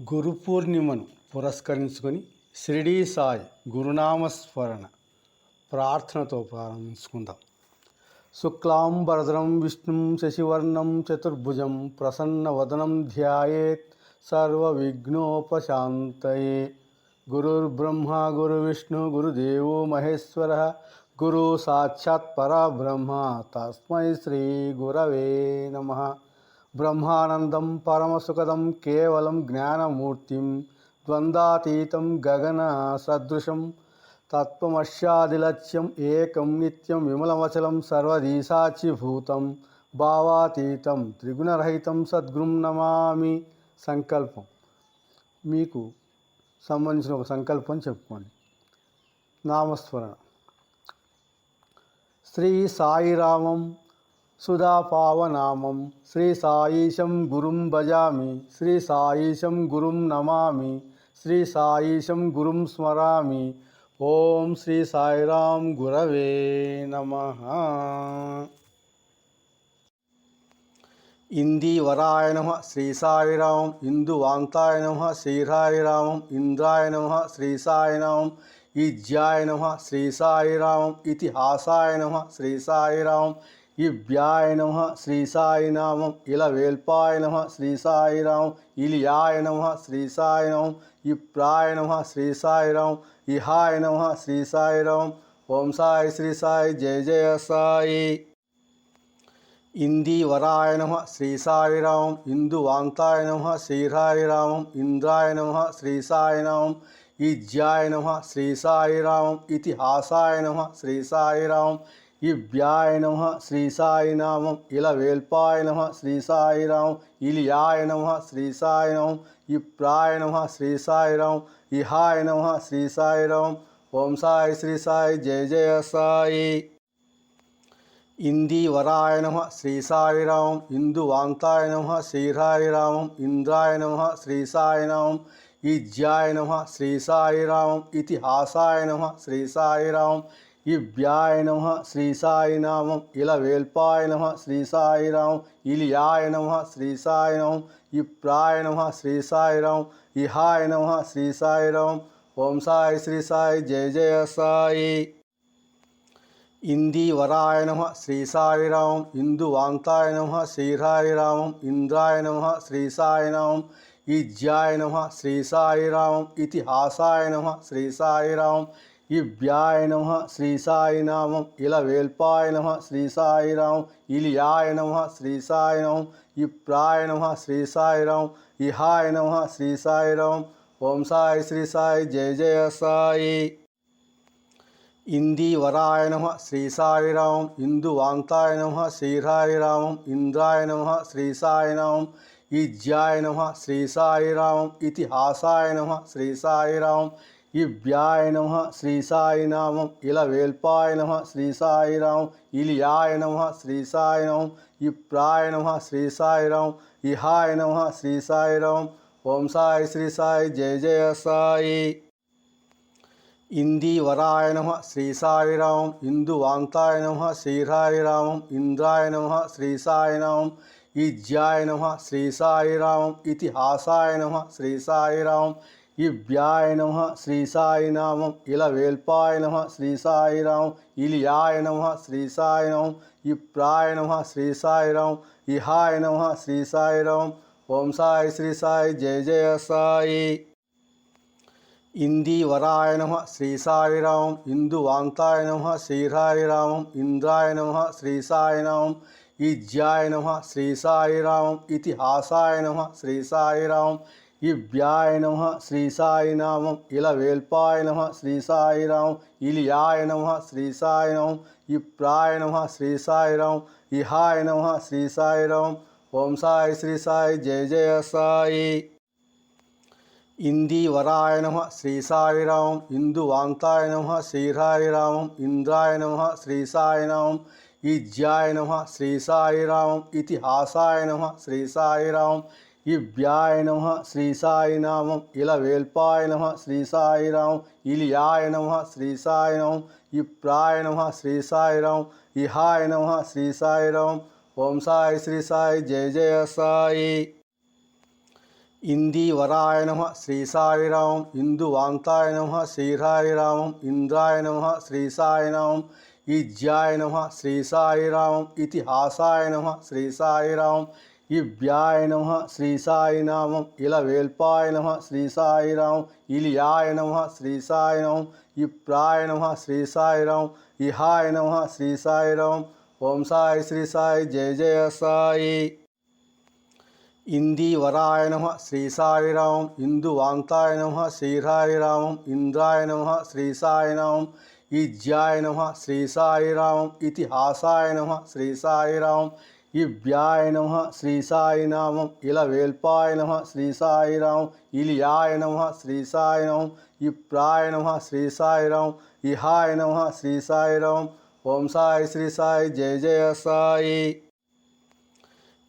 గురు పూర్ణిమను పురస్కరించుకొని షిరిడీ సాయి గురునామస్మరణ ప్రార్థనతో ప్రారంభించుకుందాం. శుక్లాంబరధరం విష్ణుం శశివర్ణం చతుర్భుజం ప్రసన్నవదనం ధ్యాయేత్ సర్వవిఘ్నోపశాంతయే. గురుర్బ్రహ్మ గురువిష్ణు గురుదేవో మహేశ్వర గురు సాక్షాత్ పరబ్రహ్మ తస్మై శ్రీ గురవే నమ. బ్రహ్మానందం పరమసుఖదం కేవలం జ్ఞానమూర్తిం ద్వంద్వాతీతం గగన సదృశం తత్వమశ్యాదిలక్ష్యం ఏకం నిత్యం విమలవచలం సర్వదీసాచిభూతం భావాతీతం త్రిగుణరహితం సద్గురుం నమామి సంకల్పం. మీకు సంబంధించిన ఒక సంకల్పం చెప్పుకోండి. నామస్మరణ. శ్రీ సాయిరామం సుధాపావనామం శ్రీ సాయిశం గురుం భజామి శ్రీ సాయిశం గురుం నమామి శ్రీ సాయిశం గురుం స్మరామి ఓం శ్రీ సాయిరాం గురవే నమ ఇందీవరాయ నమ శ్రీ సాయిరామం ఇందువాంతాయ నమ శ్రీరాయిరామం ఇంద్రాయ నమ శ్రీ సాయినామం ఈజ్యాయ నమ శ్రీ సాయిరామం ఇతిహాసాయ నమ శ్రీ సాయిరామం ఇవ్యాయ నమ శ్రీ సాయినామం ఇలవేల్పాయ నమ శ్రీ సాయిరామం ఇలియాయ నమ శ్రీ సాయిరామం ఇప్రాయ నమ శ్రీ సాయిరాం ఇహాయ నమ శ్రీ సాయిరాం ఓం సాయి శ్రీ సాయి జయ జయ సాయి ఇందీవరాయ నమ శ్రీ సాయిరామం ఇందువాంతాయ నమ శ్రీరాయిరామం ఇంద్రాయ నమ శ్రీ సాయినామం ఈజ్యాయ నమ శ్రీ సాయిరామం ఇతిహాసాయ నమ శ్రీ సాయిరామం இவ்யாய நம ஸ்ரீ சாய் நாமம். இளவேல்பாய நம ஸ்ரீ சாய் ராம் இலியாய நம ஸ்ரீ சாய் ராம் இப்ராய நம ஸ்ரீ சாய் ராம் இஹாய நம ஸ்ரீ சாய் ராம் ஓம் சாய் ஸ்ரீ சாய் ஜெய ஜெய சாயி. இந்தி வராய நம ஸ்ரீ சாய் ராம் இந்து வாங்காய நம ஸ்ரீராய் ராமம். இந்திராய நம ஸ்ரீ சாய் ராம் இஜ்யாய நம ஸ்ரீ சாய் ராம் இத்திஹாசாய நம ஸ்ரீ சாய் ராம் இவ்வியாய நம ஸ்ரீ சாய் நாமம் இளவேல்பாய நம ஸ்ரீ சாய் ராம் இலியாய நம ஸ்ரீ சாய் ராம் இப்ராய நம ஸ்ரீ சாய் ராம் இஹாய நம ஸ்ரீ சாய் ராம் ஓம் சாய் ஸ்ரீ சாய் ஜெய ஜெய சாயி इंदीवराय नम श्री साई राम इंदुवांगताय नम श्रीराय राम इंद्राय नम श्री साई राम इज्याय नम श्री साई राम इतिहासाय नम श्री साई राम ఇవ్యాయ నమ శ్రీ సాయినామం ఇలవేల్పాయ నమ శ్రీ సాయిరాం ఇలియాయ నమ శ్రీ సాయిరాం ఇప్రాయ నమ శ్రీ సాయిరాం ఇహాయ నమ శ్రీ సాయిరాం ఓం సాయి శ్రీ సాయి జయ జయ సాయి ఇందీవరాయ నమ శ్రీ సాయిరామం ఇందువాంతాయ నమ శ్రీరాయిరామం ఇంద్రాయ నమ శ్రీ సాయినామం ఈజ్యాయ నమ శ్రీ సాయిరామం ఇతిహాసాయ నమ శ్రీ இவ்யாய நம ஸ்ரீ சாய் நாமம் இளவேல்பாய நம ஸ்ரீ சாய் ராம் இலியாய நம ஸ்ரீ சாய் ராம் இப்ராய நம ஸ்ரீ சாய் ராம் இஹாய நம ஸ்ரீ சாய் ராம் ஓம் சாய் ஸ்ரீ சாய் ஜெய ஜெய சாயி ഇന്ദീവരായ നമ ശ്രീസായിരാമം ഇന്ദുവാങ്തായ നമ ശ്രീരായിരാമം ഇന്ദ്രായ നമ ശ്രീസായിരാമം ഇജ്യായ നമ ശ്രീസായിരാമം ഇതിഹാസായ നമ ശ്രീസായിരാമം ఇవ్యాయ నమ శ్రీ సాయినామం ఇలవేల్పాయ నమ శ్రీ సాయి సాయిరాం ఇలియాయ నమ శ్రీ సాయి సాయిరాం ఇప్రాయ నమ శ్రీ సాయి సాయిరాం ఇహాయ నమ శ్రీ సాయిరాం ఓం సాయి శ్రీ సాయి జయ జయ సాయి ఇందీవరాయ నమ శ్రీ సాయిరామం ఇందువాంతాయ నమ శ్రీరాయిరామం ఇంద్రాయ నమ శ్రీ సాయి సాయినామం ఈజ్యాయ నమ శ్రీ సాయి రామం ఇతిహాసాయ నమ శ్రీ இவ்யாய நம ஸ்ரீ சாய் நாமம். இளவேல்பாய நம ஸ்ரீ சாய் ராம் இலியாய நம ஸ்ரீ சாய் ராம் இப்ராய நம ஸ்ரீ சாய் ராம் இஹாய நம ஸ்ரீ சாய் ராம் ஓம் சாய் ஸ்ரீ சாய் ஜெய ஜெய சாயி. இந்தி வராய நம ஸ்ரீ சாய் ராம் இந்து வாங்காய நம ஸ்ரீராய் ராமம். இந்திராய நம ஸ்ரீ சாய் ராம் இஜ்யாய நம ஸ்ரீ சாய் ராம் இத்திஹாசாய நம ஸ்ரீ சாய் ராம் ఇవ్యాయ నమ శ్రీ సాయినామం ఇలవేల్పాయ నమ శ్రీ సాయిరాం ఇలియాయ నమ శ్రీ సాయిరాం ఇప్రాయ నమ శ్రీ సాయిరాం ఇహాయ నమ శ్రీ సాయిరాం ఓం సాయి శ్రీ సాయి జయ జయ సాయి ఇందీవరాయ నమ శ్రీ సాయిరామం ఇందు వాంతాయ నమ శ్రీరాయిరామం ఇంద్రాయ నమ శ్రీ సాయిరామం ఈజ్యాయ నమ శ్రీ సాయిరామం ఇతిహాసాయ నమ శ్రీ సాయిరామం ఇవ్యాయ నమ శ్రీ సాయినామం ఇలవేల్పాయ నమ శ్రీ సాయిరామం ఇలియాయ నమ శ్రీ సాయిరామం ఇప్రాయ నమ శ్రీ సాయిరామం ఇహాయ నమ శ్రీ సాయిరామం ఓం సాయి శ్రీ సాయి జయ జయ సాయి ఇందీవరాయ నమ శ్రీ సాయిరామం ఇందు వాంతాయ నమ శ్రీరాయిరామం ఇంద్రాయ నమ శ్రీ సాయినామం ఈజ్యాయ నమ శ్రీ సాయిరామం ఇతిహాసాయ నమ శ్రీ సాయిరామం இவ்யாய நம ஸ்ரீ சாய் நாமம் இளவேல்பாய நம ஸ்ரீ சாய் ராம் இலியாய நம ஸ்ரீ சாய் ராம் இப்ராய நம ஸ்ரீ சாய் ராம் இஹாய நம ஸ்ரீ சாய் ராம் ஓம் சாய் ஸ்ரீ சாய் ஜெய ஜெய சாயி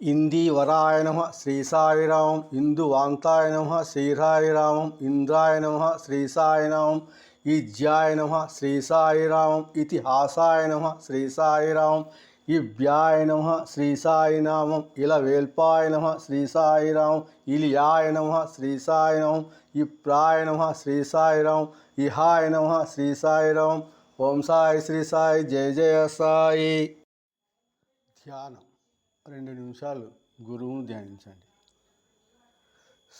ഇന്ദീവരായ നമ ശ്രീസായിരാമം ഇന്ദുവാങ്തായ നമ ശ്രീരായിരാമം ഇന്ദ്രായ നമ ശ്രീസായിരാമം ഇജ്യായ നമ ശ്രീസായിരാമം ഇതിഹാസായ നമ ശ്രീസായിരാമം ఇవ్యాయ నమ శ్రీ సాయినామం ఇలవేల్పాయ నమ శ్రీ సాయిరామం ఇలియాయ నమ శ్రీ సాయిరామం ఇప్రాయ నమ శ్రీ సాయిరామం ఇహాయ నమ శ్రీ సాయిరామం ఓం సాయి శ్రీ సాయి జయ జయ సాయి. ధ్యానం. రెండు నిమిషాలు గురువును ధ్యానించండి.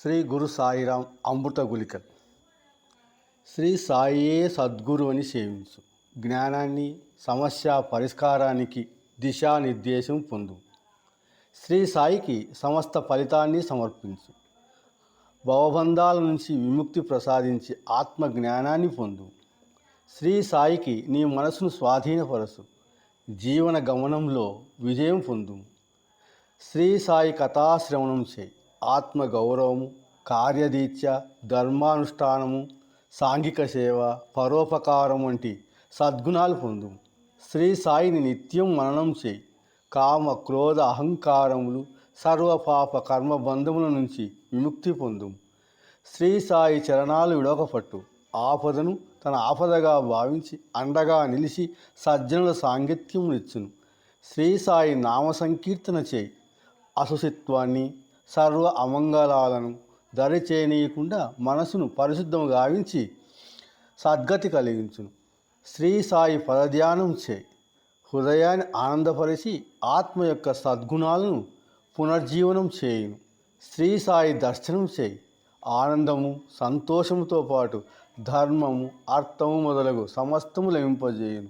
శ్రీ గురు సాయిరాం అమృత గులికల్ శ్రీ సాయే సద్గురు అని సేవించు. జ్ఞానాన్ని సమస్య పరిష్కారానికి దిశానిర్దేశం పొందు. శ్రీ సాయికి సమస్త ఫలితాన్ని సమర్పించు. భవబంధాల నుంచి విముక్తి ప్రసాదించి ఆత్మ జ్ఞానాన్ని పొందు. శ్రీ సాయికి నీ మనసును స్వాధీనపరచు. జీవన గమనంలో విజయం పొందు. శ్రీ సాయి కథాశ్రవణం చేయి. ఆత్మ గౌరవము కార్యదీత్య ధర్మానుష్ఠానము సాంఘిక సేవ పరోపకారం వంటి సద్గుణాలు పొందు. శ్రీ సాయిని నిత్యం మననం చేయి. కామ క్రోధ అహంకారములు సర్వపాప కర్మబంధముల నుంచి విముక్తి పొందు. శ్రీ సాయి చరణాలు విడవకపట్టు. ఆపదను తన ఆపదగా భావించి అండగా నిలిచి సజ్జనుల సాంగత్యమునిచ్చును శ్రీ సాయి నామ సంకీర్తన చేయి. అసుసిత్వాన్ని సర్వ అమంగళాలను దరి చేయనీయకుండా మనసును పరిశుద్ధం గావించి సద్గతి కలిగించును. శ్రీ సాయి పదధ్యానం చే హృదయాన్ని ఆనందపరిచి ఆత్మ యొక్క సద్గుణాలను పునర్జీవనం చేయును. శ్రీ సాయి దర్శనం చేయి ఆనందము సంతోషముతో పాటు ధర్మము అర్థము మొదలగు సమస్తము లభింపజేయును.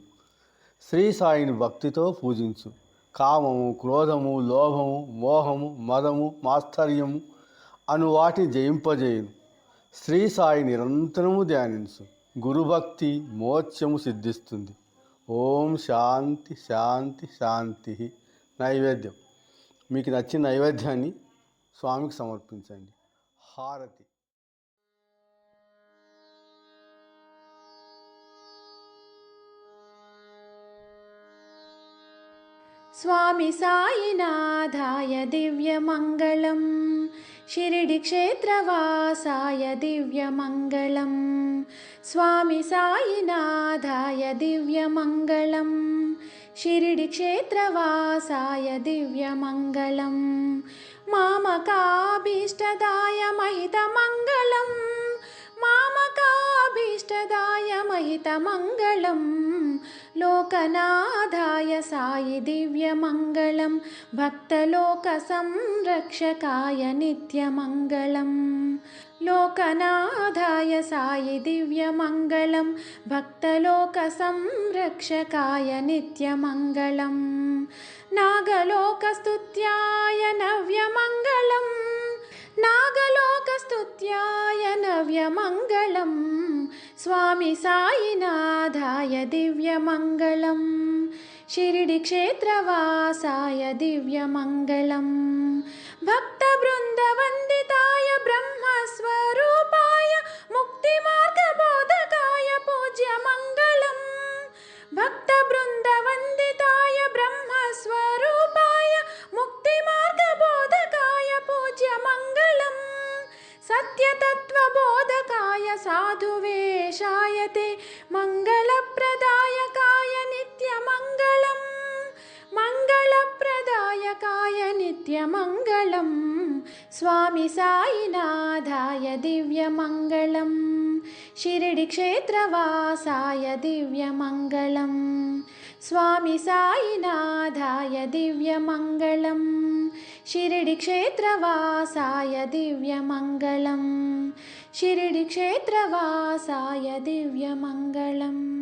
శ్రీ సాయిని భక్తితో పూజించు. కామము క్రోధము లోభము మోహము మదము మాత్సర్యము అను వాటిని జయింపజేయును. శ్రీ సాయి నిరంతరము ధ్యానించు. గురుభక్తి మోక్షము సిద్ధిస్తుంది ఓం శాంతి శాంతి శాంతి నైవేద్యం మీకు నచ్చిన నైవేద్యాన్ని స్వామికి సమర్పించండి హారతి स्वामि सायिनाथाय दिव्यमङ्गलं शिरिडिक्षेत्रवासाय दिव्यमङ्गलं स्वामि सायिनाथाय दिव्यमङ्गलं शिरिडिक्षेत्रवासाय दिव्यमङ्गलं मामकाभीष्टदाय महितमङ्गलम् मामकाभीष्टदाय महितमङ्गलं लोकनाथाय सायि दिव्यमङ्गलं भक्तलोकसंरक्षकाय नित्यमङ्गलम् लोकनाथाय सायि दिव्यमङ्गलं भक्तलोकसंरक्षकाय नित्यमङ्गलम् नागलोकस्तुत्याय नव्यमङ्गलम् नागलोकस्तुत्याय नव्यमङ्गलं स्वामि सायिनाथाय दिव्यमङ्गलं शिरिडिक्षेत्रवासाय दिव्यमङ्गलं भक्तवृन्दवन्दिताय ब्रह्मस्वरूपाय मुक्तिमार्गबोधकाय पूज्यमङ्गलम्। भक्तवृन्दवन्दिताय साधुवेशाय ते मङ्गलप्रदायकाय नित्यमङ्गलम्। मङ्गलप्रदायकाय नित्यमङ्गलम्। स्वामि सायि नाधाय दिव्यमङ्गलं शिरिडिक्षेत्रवासाय दिव्यमङ्गलं स्वामि सायि नाधाय दिव्यमङ्गलं दिव्यमङ्गलम्। शिरडिक्षेत्रवासाय दिव्यमङ्गलम्।